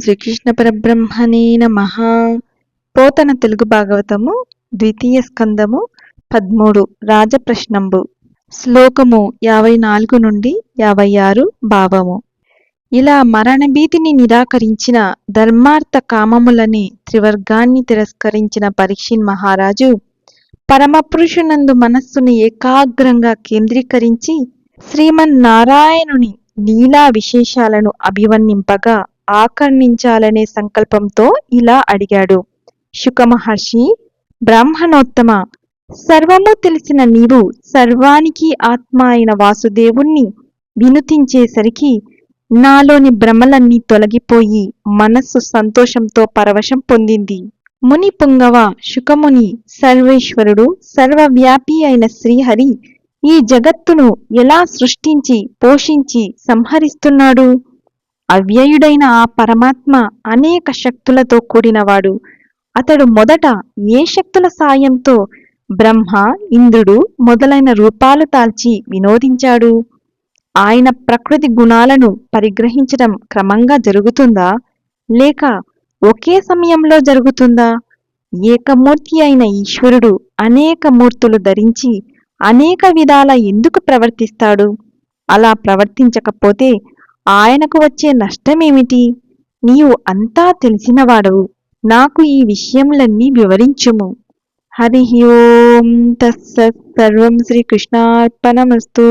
శ్రీకృష్ణ పరబ్రహ్మణే నమ. పోతన తెలుగు భాగవతము ద్వితీయ స్కందము పద్మూడు రాజప్రశ్నంబు. శ్లోకము యాభై నాలుగు నుండి యాభై ఆరు భావము. ఇలా మరణభీతిని నిరాకరించిన ధర్మార్థ కామములని త్రివర్గాన్ని తిరస్కరించిన పరీక్షిన్ మహారాజు పరమపురుషునందు మనస్సును ఏకాగ్రంగా కేంద్రీకరించి శ్రీమన్నారాయణుని లీలా విశేషాలను అభివర్ణింపగా ఆకర్ణించాలనే సంకల్పంతో ఇలా అడిగాడు. శుకమహర్షి బ్రాహ్మణోత్తమ సర్వము తెలిసిన నీవు సర్వానికి ఆత్మ అయిన వాసుదేవుణ్ణి వినుతించేసరికి నాలోని భ్రమలన్నీ తొలగిపోయి మనస్సు సంతోషంతో పరవశం పొందింది. ముని పుంగవ శుకముని సర్వేశ్వరుడు సర్వవ్యాపి అయిన శ్రీహరి ఈ జగత్తును ఎలా సృష్టించి పోషించి సంహరిస్తున్నాడు? అవ్యయుడైన ఆ పరమాత్మ అనేక శక్తులతో కూడినవాడు. అతడు మొదట ఏ శక్తుల సాయంతో బ్రహ్మ ఇంద్రుడు మొదలైన రూపాలు తాల్చి వినోదించాడు? ఆయన ప్రకృతి గుణాలను పరిగ్రహించడం క్రమంగా జరుగుతుందా? లేక ఒకే సమయంలో జరుగుతుందా? ఏకమూర్తి అయిన ఈశ్వరుడు అనేక మూర్తులు ధరించి అనేక విధాల ఎందుకు ప్రవర్తిస్తాడు? అలా ప్రవర్తించకపోతే ఆయనకు వచ్చే నష్టమేమిటి? నీవు అంతా తెలిసినవాడవు. నాకు ఈ విషయములన్నీ వివరించుము. హరి ఓం తస్సత్. సర్వం శ్రీకృష్ణార్పణమస్తు.